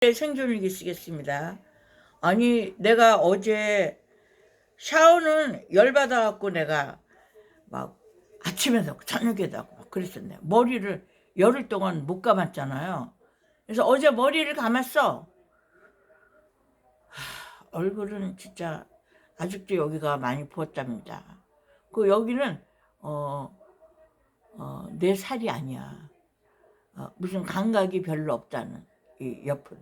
생존일기 쓰겠습니다. 아니 내가 어제 샤워는 열받아갖고 내가 막 아침에도 저녁에도 막 그랬었네. 머리를 열흘 동안 못 감았잖아요. 그래서 어제 머리를 감았어. 하, 얼굴은 진짜 아직도 여기가 많이 부었답니다. 그 여기는 어, 어, 내 살이 아니야. 어, 무슨 감각이 별로 없다는 이 옆은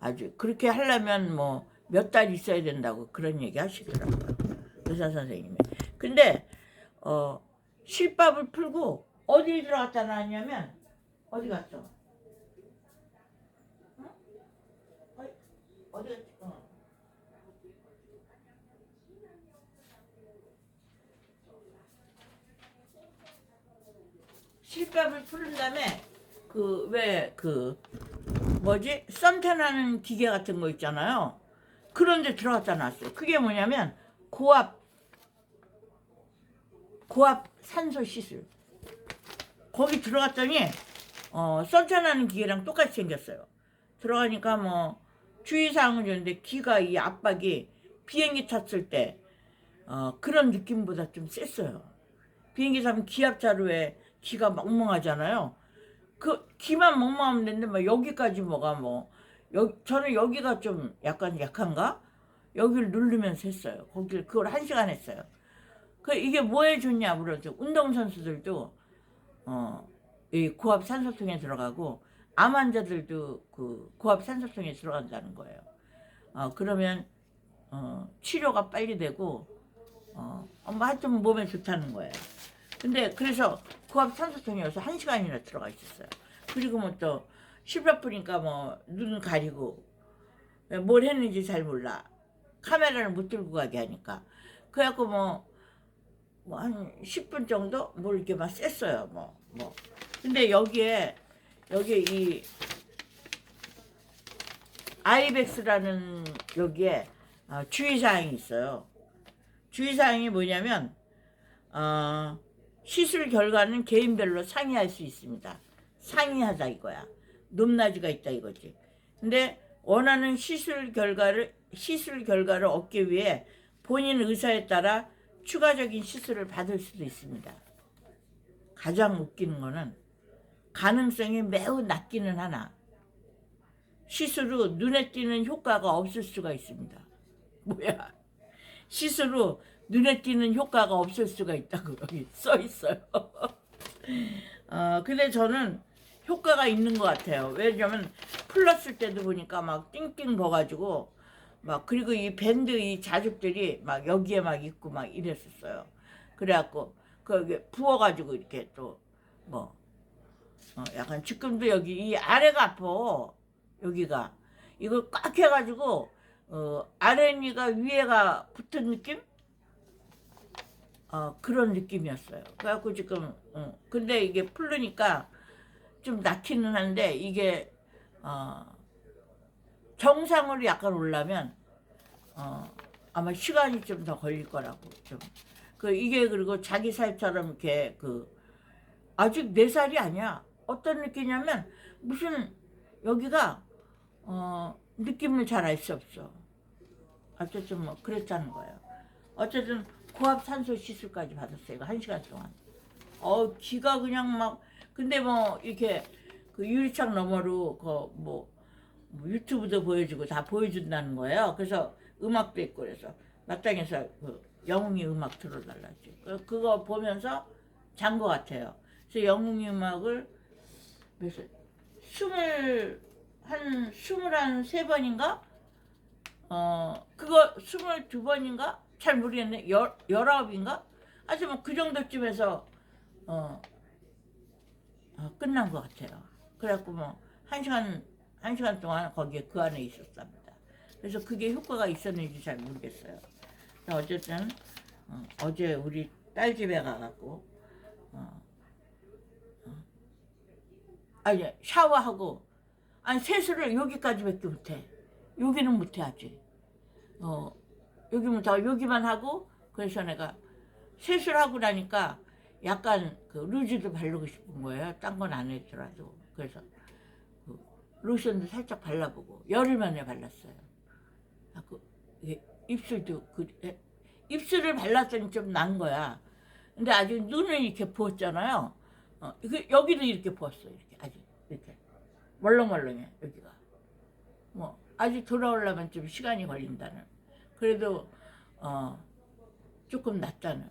아주 그렇게 하려면 뭐 몇 달 있어야 된다고 그런 얘기 하시더라고요 의사 선생님이 근데 어 실밥을 풀고 어디 들어갔다 나왔냐면 어디 갔어? 어? 어디, 갔지? 어. 실밥을 풀은 다음에 그 왜그 뭐지 썬텐하는 기계 같은 거 있잖아요. 그런데 들어갔다 놨어요. 그게 뭐냐면 고압 고압 산소 시술. 거기 들어갔더니 어 썬텐하는 기계랑 똑같이 생겼어요. 들어가니까 뭐 주의사항은 있는데 기가 이 압박이 비행기 탔을 때 어, 그런 느낌보다 좀 셌어요. 비행기 타면 기압 자루에 기가 멍멍하잖아요. 그 기만 멍멍하면 되는데 막 여기까지 뭐가 뭐 여, 저는 여기가 좀 약간 약한가? 여기를 누르면서 했어요. 거기를 그걸 한 시간 했어요. 그 이게 뭐에 좋냐 물어죠. 운동 선수들도 어이 고압 산소통에 들어가고 암 환자들도 그 고압 산소통에 들어간다는 거예요. 어 그러면 어 치료가 빨리 되고 어 뭐 하여튼 몸에 좋다는 거예요. 근데 그래서 고압 산소통이어서 한 시간이나 들어가 있었어요. 그리고 뭐 또 실밥 뿌니까 뭐 눈 가리고 뭘 했는지 잘 몰라. 카메라를 못 들고 가게 하니까. 그래갖고 뭐, 뭐 한 10분 정도 뭘 이렇게 막 쐈어요. 뭐, 뭐. 근데 여기에, 여기에 이 아이백스라는 여기에 어, 주의사항이 있어요. 주의사항이 뭐냐면, 어, 시술 결과는 개인별로 상의할 수 있습니다. 상의하자 이거야. 높낮이가 있다 이거지. 근데 원하는 시술 결과를 시술 결과를 얻기 위해 본인 의사에 따라 추가적인 시술을 받을 수도 있습니다. 가장 웃기는 거는 가능성이 매우 낮기는 하나 시술 후 눈에 띄는 효과가 없을 수가 있습니다. 뭐야? 시술 후 눈에 띄는 효과가 없을 수가 있다고 여기 써 있어요. 어, 근데 저는 효과가 있는 것 같아요. 왜냐면 풀렀을 때도 보니까 막 띵띵 버가지고 막 그리고 이 밴드 이 자죽들이 막 여기에 막 있고 막 이랬었어요. 그래갖고 그게 부어가지고 이렇게 또뭐 어, 약간 지금도 여기 이 아래가 아파 여기가 이걸 꽉 해가지고 어, 아랫니가 위에가 붙은 느낌? 어, 그런 느낌이었어요. 그래갖고 지금 어, 근데 이게 풀르니까 좀 낳기는 한데 이게 어, 정상으로 약간 올라면 어, 아마 시간이 좀 더 걸릴 거라고 좀. 그 이게 그리고 자기 살처럼 이렇게 그 아직 네 살이 아니야. 어떤 느낌이냐면 무슨 여기가 어, 느낌을 잘 알 수 없어. 어쨌든 뭐 그랬다는 거예요. 어쨌든 고압 산소 시술까지 받았어요. 이거 한 시간 동안. 어 기가 그냥 막 근데 뭐 이렇게 그 유리창 너머로 그뭐 뭐 유튜브도 보여주고 다 보여준다는 거예요. 그래서 음악도 있고 그래서 마땅해서 그 영웅이 음악 틀어달라지. 그- 그거 보면서 잔 것 같아요. 그래서 영웅이 음악을 그래서 스물 한 스물 한 세 번인가 어 그거 스물 두 번인가 잘 모르겠네 열 열아홉인가 하여튼 뭐그 정도쯤에서 어, 어, 끝난 것 같아요. 그래갖고 뭐 한 시간 한 시간 동안 거기에 그 안에 있었답니다. 그래서 그게 효과가 있었는지 잘 모르겠어요. 어쨌든 어, 제 우리 딸 집에 가갖고 어, 어, 아니 샤워하고 아니 세수를 여기까지밖에 못해. 여기는 못해 아직. 어 여기면 더 여기만 하고 그래서 내가 세수를 하고 나니까 약간 그 루즈도 바르고 싶은 거예요. 딴 건 안 했더라도 그래서 그 로션도 살짝 발라보고 열흘 만에 발랐어요. 아, 그, 입술도 그 에, 입술을 발랐더니 좀 난 거야. 근데 아직 눈은 이렇게 부었잖아요. 어, 그 여기도 이렇게 부었어. 이렇게 아주 이렇게 멀렁멀렁해 여기가. 뭐 아직 돌아오려면 좀 시간이 걸린다는. 그래도 어 조금 낫다는.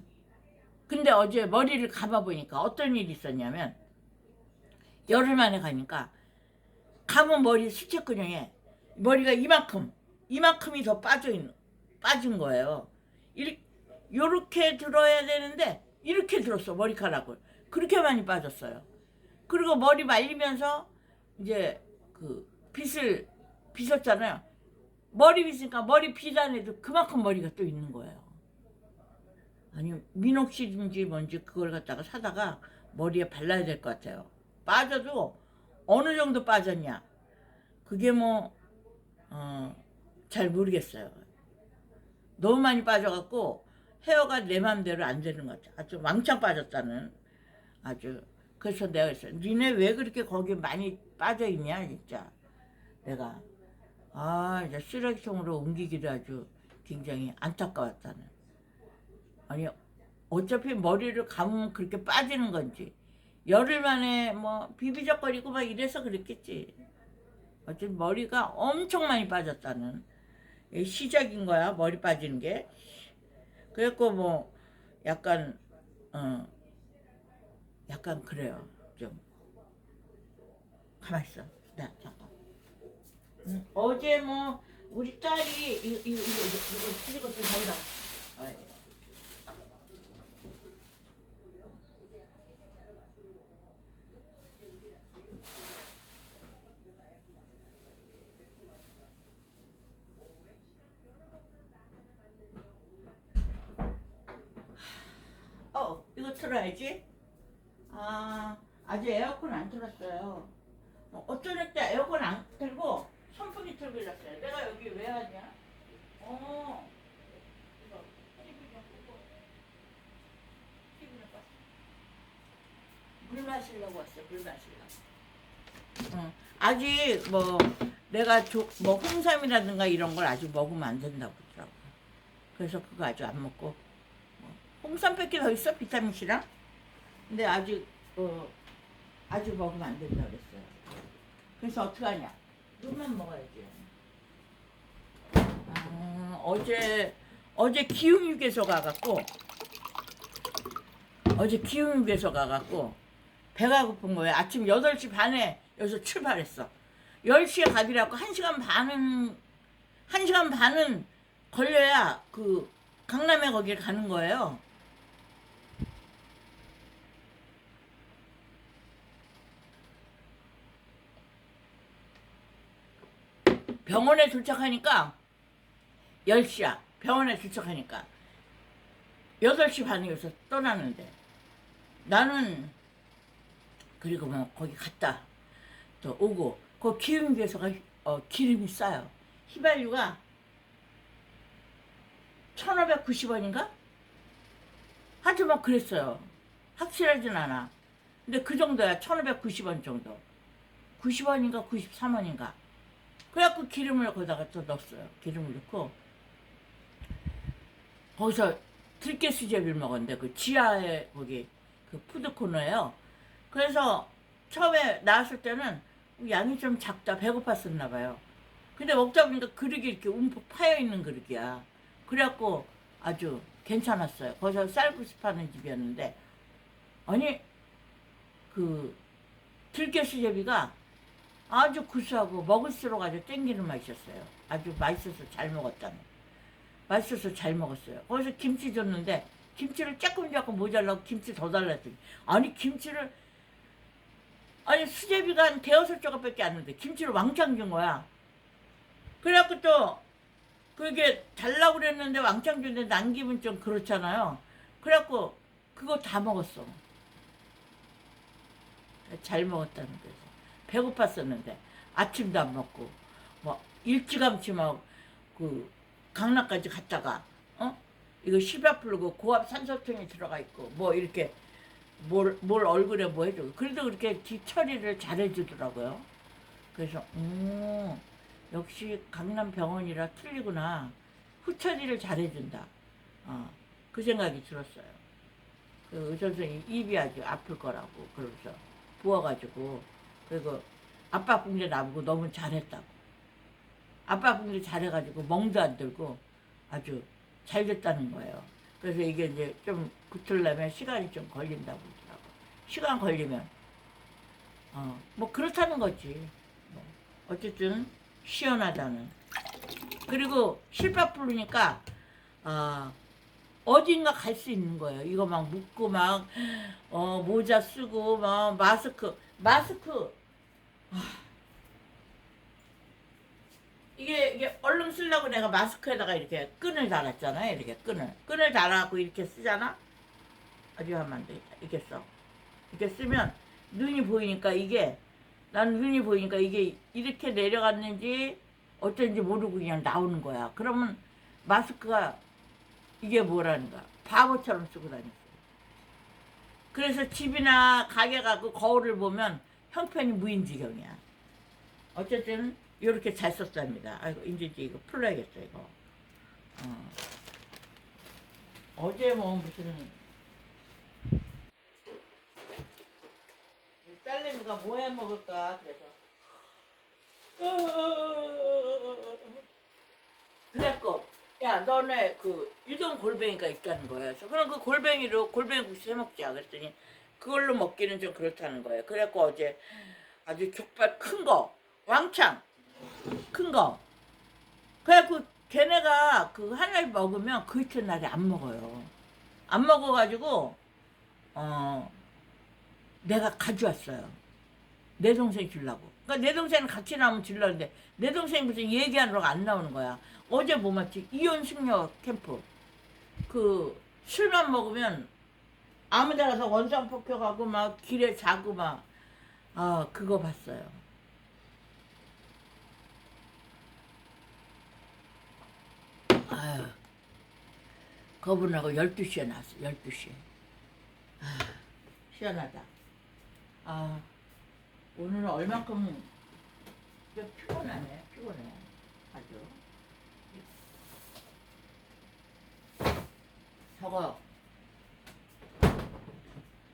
근데 어제 머리를 감아 보니까 어떤 일이 있었냐면 열흘 만에 가니까 감은 머리 수채 근육에 머리가 이만큼 이만큼이 더 빠져 있는 빠진 거예요. 이렇게 요렇게 들어야 되는데 이렇게 들었어 머리카락을 그렇게 많이 빠졌어요. 그리고 머리 말리면서 이제 그 빗을 빗었잖아요. 머리 빗으니까 머리 빗 안에도 그만큼 머리가 또 있는 거예요. 아니 미녹실인지 뭔지 그걸 갖다가 사다가 머리에 발라야 될 것 같아요. 빠져도 어느 정도 빠졌냐? 그게 뭐, 어, 잘 모르겠어요. 너무 많이 빠져갖고 헤어가 내 맘대로 안 되는 것 같아. 아주 왕창 빠졌다는 아주. 그래서 내가 그랬어. 니네 왜 그렇게 거기 많이 빠져있냐, 진짜. 내가. 아, 이제 쓰레기통으로 옮기기도 아주 굉장히 안타까웠다는. 아니, 어차피 머리를 감으면 그렇게 빠지는 건지. 열흘 만에 뭐 비비적거리고 막 이래서 그랬겠지. 어쨌든 머리가 엄청 많이 빠졌다는 이 시작인 거야 머리 빠지는 게. 그래갖고 뭐 약간 어 약간 그래요 좀. 가만 있어. 나잠 깐. 음, 어제 뭐 우리 딸이 이거 이거 이거 이거 쓰리고 좀 잡다. 어, 이거 틀어야지. 아, 아직 에어컨 안 틀었어요. 어, 어쩌다 때 에어컨 안 틀고 선풍기 틀고 일었어요. 내가 여기 왜 하냐? 어. 물 마시려고 왔어. 물 마시려고. 어, 아직 뭐 내가 조, 뭐 홍삼이라든가 이런 걸 아직 먹으면 안 된다고 그러더라고. 그래서 그거 아직 안 먹고 홍삼 뺏기 더 있어 비타민 C랑. 근데 아직 어 아직 먹으면 안 된다 그랬어요. 그래서 어떻게 하냐? 눈만 먹어야지. 아, 어제 어제 기흥육에서 가갖고 어제 기흥육에서 가갖고 배가 고픈 거예요. 아침 8시 반에 여기서 출발했어. 10시에 가기라고 1시간 반은 1시간 반은 걸려야 그 강남에 거기를 가는 거예요. 병원에 도착하니까 10시야. 병원에 도착하니까 8시 반에 여기서 떠나는데 나는 그리고 뭐 거기 갔다 또 오고 그 기름기에서가 어, 기름이 싸요. 휘발유가 1590원인가? 하여튼 막 그랬어요. 확실하진 않아. 근데 그 정도야. 1590원 정도. 90원인가 93원인가. 그래갖고 기름을 거기다가 또 넣었어요. 기름을 넣고 거기서 들깨 수제비를 먹었는데 그 지하에 거기 그 푸드 코너예요. 그래서 처음에 나왔을 때는 양이 좀 작다 배고팠었나 봐요. 근데 먹다 보니까 그릇이 이렇게 움푹 파여 있는 그릇이야. 그래갖고 아주 괜찮았어요. 거기서 쌀국수 파는 집이었는데 아니 그 들깨 수제비가 아주 구수하고 먹을수록 아주 땡기는 맛이었어요. 아주 맛있어서 잘 먹었다는. 맛있어서 잘 먹었어요. 거기서 김치 줬는데 김치를 조금 조금 모자라고 김치 더 달랐더니 아니 김치를 아니 수제비가 한 대여섯 조각밖에 안 넣는데 김치를 왕창 준 거야. 그래갖고 또 그게 달라고 그랬는데 왕창 줬는데 남기면 좀 그렇잖아요. 그래갖고 그거 다 먹었어. 잘 먹었다는 거죠. 배고팠었는데 아침도 안 먹고 뭐 일찌감치 막그 강남까지 갔다가 어 이거 시바 풀고 고압 산소통이 들어가 있고 뭐 이렇게 뭘, 뭘 얼굴에 뭐 해줘 그래도 그렇게 뒤 처리를 잘 해주더라고요 그래서 오 역시 강남 병원이라 틀리구나. 후처리를 잘 해준다. 어, 그 생각이 들었어요. 그 의사 선생님 입이 아주 아플 거라고 그러면서 부어가지고 그리고 아빠 붕대 나보고 너무 잘했다고. 아빠 붕대 잘해가지고 멍도 안 들고 아주 잘 됐다는 거예요. 그래서 이게 이제 좀 붙으려면 시간이 좀 걸린다고 그러더라고. 시간 걸리면 어, 뭐 그렇다는 거지. 뭐 어쨌든 시원하다는. 그리고 실밥 부르니까 아 어딘가 갈 수 있는 거예요. 이거 막 묶고 막 어, 모자 쓰고 막 마스크 마스크 아. 이게 이게 얼른 쓰려고 내가 마스크에다가 이렇게 끈을 달았잖아요. 이렇게 끈을 끈을 달아갖고 이렇게 쓰잖아. 아주 하면 안 되겠다. 이렇게 써. 이렇게 쓰면 눈이 보이니까 이게 난 눈이 보이니까 이게 이렇게 내려갔는지 어쩐지 모르고 그냥 나오는 거야. 그러면 마스크가 이게 뭐라는가 바보처럼 쓰고 다녔어. 그래서 집이나 가게 가고 거울을 보면 형편이 무인지경이야. 어쨌든 이렇게 잘 썼답니다. 아이고 이제 이거 풀어야겠어 이거. 어. 어제 뭐 무슨 딸내미가 뭐 해 먹을까 그래서 그랬고 야 너네 그 유동 골뱅이가 있다는 거야 그래서 그럼 그 골뱅이로 골뱅이 국수 해 먹자 그랬더니 그걸로 먹기는 좀 그렇다는 거예요. 그래갖고 어제 아주 족발 큰 거 왕창 큰 거. 그래갖고 걔네가 그 하나를 먹으면 그 이튿날에 안 먹어요. 안 먹어가지고 어 내가 가져왔어요. 내 동생 주려고. 그러니까 내 동생은 같이 나오면 주려는데 내 동생이 무슨 얘기하느라고 안 나오는 거야. 어제 뭐 맞지? 이혼 숙녀 캠프. 그 술만 먹으면 아무 데 가서 원상 폭격하고 막 길에 자고 막 아 그거 봤어요. 아유 거분하고 12시에 나왔어 12시에. 아 시원하다. 아 오늘은 얼만큼 좀 피곤하네 피곤해 아주. 저거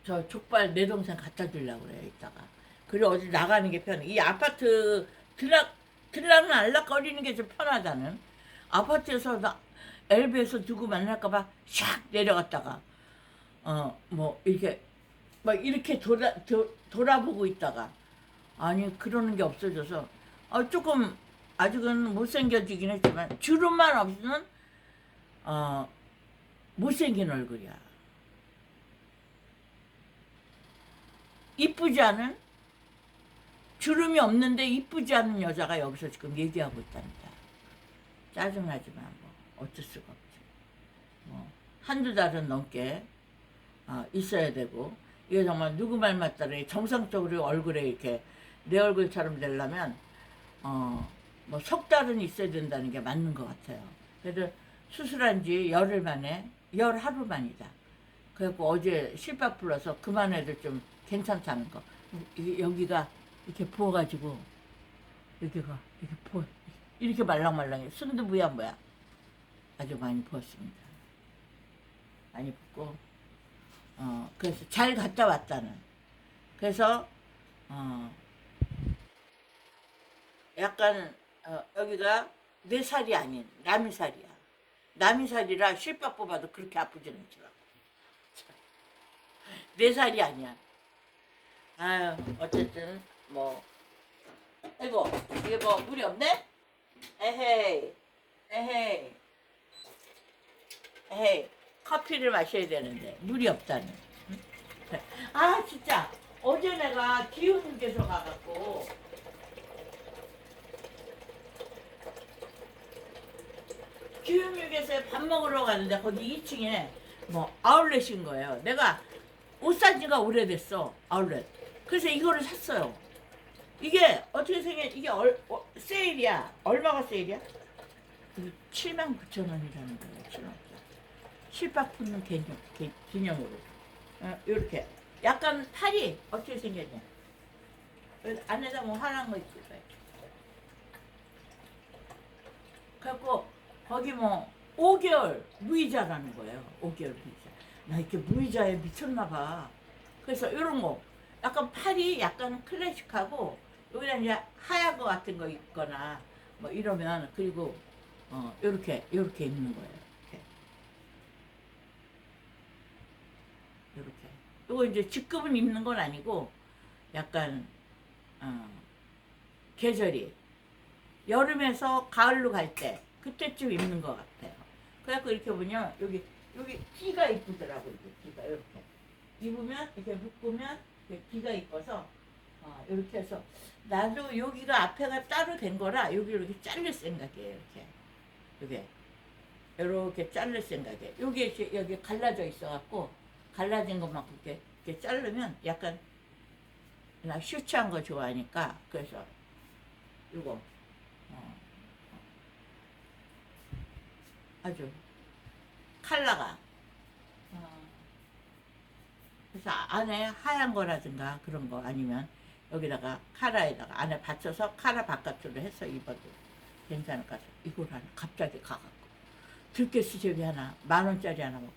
저 족발 내 동생 갖다 주려고 그래 이따가. 그리고 어디 나가는 게 편해. 이 아파트 들락 들락은 알락거리는 게 좀 편하다는. 아파트에서 나 엘베에서 누구 만날까봐 샥 내려갔다가 어 뭐 이렇게 막 이렇게 돌아 도, 돌아보고 있다가. 아니 그러는 게 없어져서. 어, 조금 아직은 못생겨지긴 했지만 주름만 없으면 어 못생긴 얼굴이야. 이쁘지 않은 주름이 없는데 이쁘지 않은 여자가 여기서 지금 얘기하고 있답니다. 짜증나지만 뭐 어쩔 수가 없지. 뭐 한두 달은 넘게 어, 있어야 되고 이게 정말 누구 말 맞다래 정상적으로 얼굴에 이렇게 내 얼굴처럼 되려면 어 뭐 석 달은 있어야 된다는 게 맞는 것 같아요. 그래도 수술한 지 열흘 만에 열 하루 만이다. 그래갖고 어제 실밥 불러서 그만해도 좀 괜찮다는 거. 이게 여기가 이렇게 부어가지고 여기가 이렇게 부어 이렇게 말랑말랑해. 순두부야 뭐야. 아주 많이 부었습니다. 많이 붓고 어 그래서 잘 갔다 왔다는. 그래서 어 약간 어, 여기가 내 살이 아닌 남의 살이야. 남의 살이라 실밥 뽑아도 그렇게 아프지는 않더라고. 내 살이 아니야. 아유 어쨌든 뭐 이거 이게 뭐 물이 없네? 에헤이 에헤이 에헤이 커피를 마셔야 되는데 물이 없다는. 응? 아 진짜 어제 내가 기운께서 가갖고 기흥역에서 밥 먹으러 가는데 거기 2층에 뭐 아울렛인 거예요. 내가 옷 산 지가 오래됐어. 아울렛. 그래서 이거를 샀어요. 이게 어떻게 생겨? 이게 얼, 어, 세일이야. 얼마가 세일이야? 7만 9천 원이라는 거예요. 7만 9천. 실밥품는 개념, 개, 개념으로. 어, 이렇게. 약간 팔이 어떻게 생겼냐? 그 안에다 뭐 화난 거 있지. 그래갖고 거기 뭐 5개월 무이자라는 거예요. 5개월 무이자. 나 이렇게 무이자에 미쳤나 봐. 그래서 이런 거 약간 팔이 약간 클래식하고 여기다 이제 하얀 거 같은 거 있거나 뭐 이러면 그리고 어 요렇게 요렇게 입는 거예요. 이렇게. 요렇게. 요거 이제 직급은 입는 건 아니고 약간 어 계절이 여름에서 가을로 갈 때 그때쯤 입는 것 같아요. 그래갖고 이렇게 보면 여기 여기 귀가 이쁘더라고 이게 귀가 이렇게 입으면 이렇게 묶으면 이렇게 귀가 이뻐서 어, 이렇게 해서 나도 여기가 앞에가 따로 된 거라 여기 이렇게 자를 생각이에요 이렇게. 이게. 이렇게 자를 생각이에요. 여기 여기 갈라져 있어 갖고 갈라진 것만 이렇게 이렇게 자르면 약간 나 슈츠한 거 좋아하니까 그래서 이거 어, 아주 칼라가 어, 그래서 안에 하얀 거라든가 그런 거 아니면 여기다가 카라에다가 안에 받쳐서 카라 바깥으로 해서 입어도 괜찮을 것 같아요. 이걸 하나 갑자기 가갖고 들깨 수제비 하나 만 원짜리 하나 먹고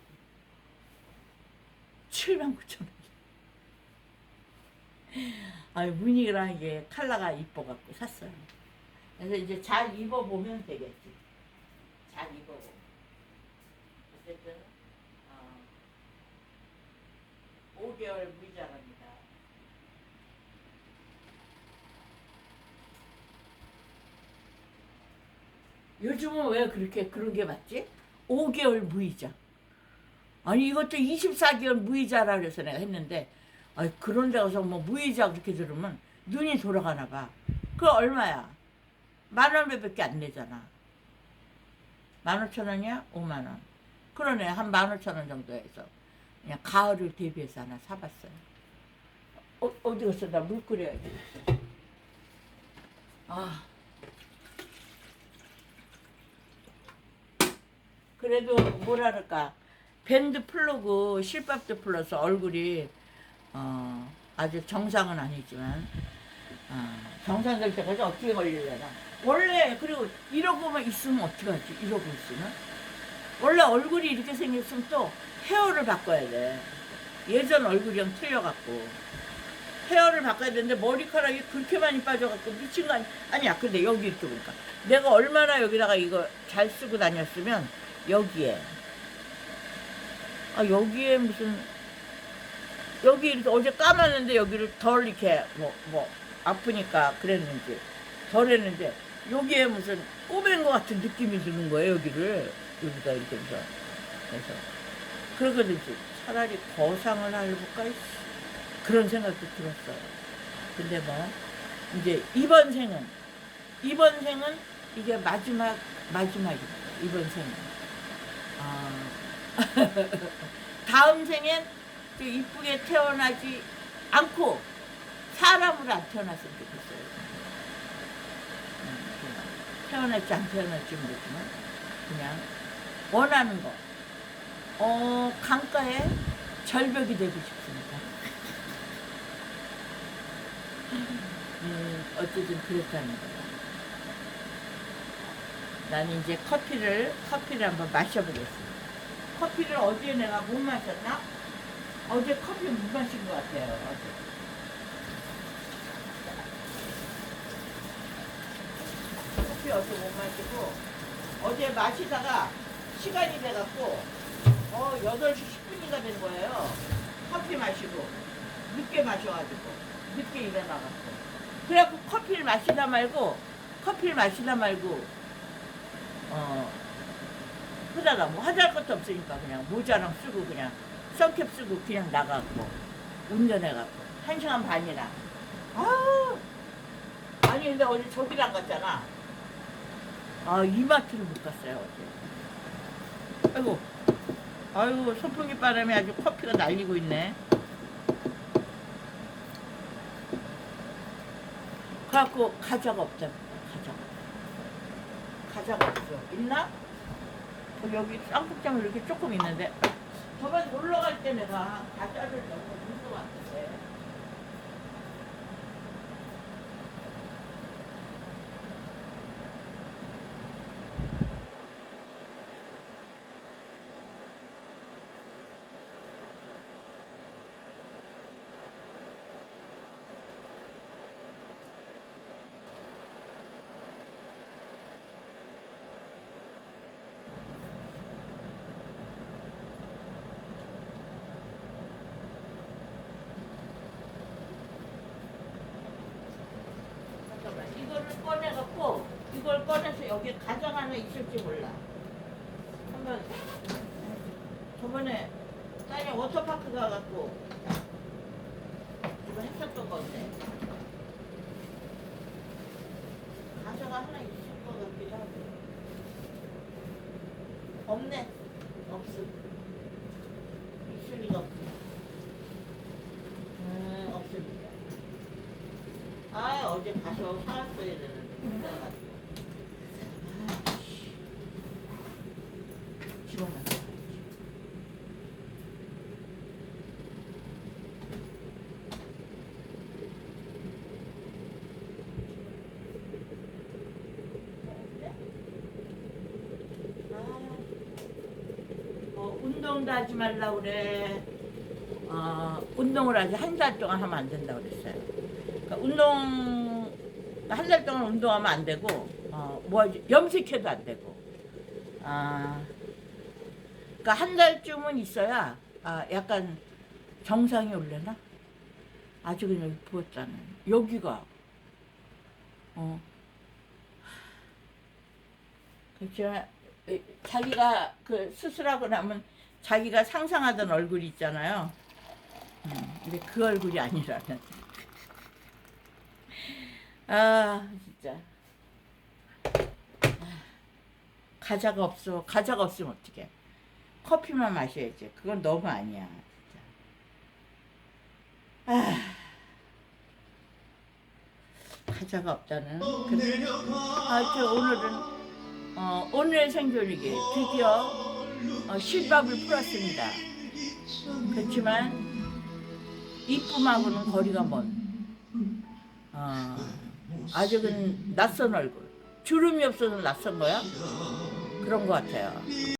7만 9천 원. 아유 무늬랑 이게 칼라가 이뻐갖고 샀어요. 그래서 이제 잘 입어보면 되겠지. 잘 입어보면. 어쨌든 어, 5개월 무이자랍니다. 요즘은 왜 그렇게 그런 게 맞지? 5개월 무이자. 아니 이것도 24개월 무이자라 그래서 내가 했는데 아니 그런 데 가서 뭐 무이자 그렇게 들으면 눈이 돌아가나 봐. 그거 얼마야? 만 원밖에 안 내잖아. 만 오천 원이야? 오만 원. 그러네 한 만 오천 원 정도 해서 그냥 가을을 대비해서 하나 사봤어요. 어, 어디 갔어? 나 물 끓여야지. 아. 그래도 뭐랄까 밴드 풀르고 실밥도 풀러서 얼굴이 어, 아주 정상은 아니지만 어, 정상 될 때까지 어떻게 걸리려나 원래 그리고 이러고만 있으면 어떡하지 이러고 있으면 원래 얼굴이 이렇게 생겼으면 또 헤어를 바꿔야 돼. 예전 얼굴이랑 틀려갖고. 헤어를 바꿔야 되는데 머리카락이 그렇게 많이 빠져갖고 미친 거 아니, 아니야. 근데 여기 있고 보니까. 내가 얼마나 여기다가 이거 잘 쓰고 다녔으면 여기에. 아 여기에 무슨 여기 이렇게 어제 까놨는데 여기를 덜 이렇게 뭐 뭐 아프니까 그랬는지 덜 했는데 여기에 무슨 꼬맨 것 같은 느낌이 드는 거예요 여기를. 여기가 이렇게 해서. 그래서 그러거든요 차라리 거상을 해볼까. 그런 생각도 들었어요 근데 뭐 이제 이번 생은 이번 생은 이게 마지막 마지막이다 이번 생은 아 다음 생엔 또 이쁘게 태어나지 않고 사람으로 안 태어났으면 좋겠어요. 음, 태어날지 안 태어날지 모르지만 그냥 원하는 거. 어 강가에 절벽이 되고 싶습니다. 음, 어쨌든 그렇다는 거예요. 나는 이제 커피를 커피를 한번 마셔보겠습니다. 커피를 어제 내가 못 마셨나? 어제 커피 못 마신 것 같아요. 어제. 커피 어제 못 마시고 어제 마시다가 시간이 돼갖고 어 8시 10분인가 된 거예요. 커피 마시고 늦게 마셔가지고 늦게 일어나갖고 그래갖고 커피를 마시다 말고 커피를 마시다 말고 어 그러다가 뭐 하잘 것도 없으니까 그냥 모자랑 쓰고 그냥 선캡 쓰고 그냥 나가고 운전해갖고 한 시간 반이나. 아우! 아니 근데 어제 저기를 안 갔잖아. 아 이마트를 못 갔어요 어제. 아이고 아이고 소풍기 바람에 아주 커피가 날리고 있네. 그래갖고 과자가 없잖아. 과자가 과자가 없어. 있나? 어, 여기 쌍국장이 이렇게 조금 있는데. 저번에 놀러 갈 때 내가 과자를 너무 물고 왔는데 이걸 꺼내서 여기 가정 하나 있을지 몰라. 한번 저번에 딸이 워터파크 가갖고 이거 했었던 건데. 가져가 하나 있을 것 같기도 하고. 없네 없음 있을 리가 없어 음 없습니다 아 어제 가서 사왔어야 되는데 못 사가지고 아이씨. 집어넣어 어, 운동도 하지 말라 그래. 어, 운동을 아직 한달 동안 하면 안 된다 그랬어요. 그러니까 운동 한 달 동안 운동하면 안 되고, 어, 뭐 염색해도 안 되고. 아, 그러니까 한 달쯤은 있어야 아, 약간 정상이 올려나? 아직은 여기 부었잖아요. 여기가 어. 에, 자기가 그 수술하고 나면 자기가 상상하던 얼굴 있잖아요. 음, 근데 그 얼굴이 아니라는. 아 진짜. 아, 가자가 없어. 가자가 없으면 어떡해. 커피만 마셔야지. 그건 너무 아니야. 진짜. 아. 가자가 없다는. 그래. 아, 저 오늘은 어, 오늘의 생존이기 드디어 어, 실밥을 풀었습니다. 그렇지만 이쁨하고는 거리가 먼 어, 아직은 낯선 얼굴 주름이 없어서 낯선 거야? 그런 것 같아요.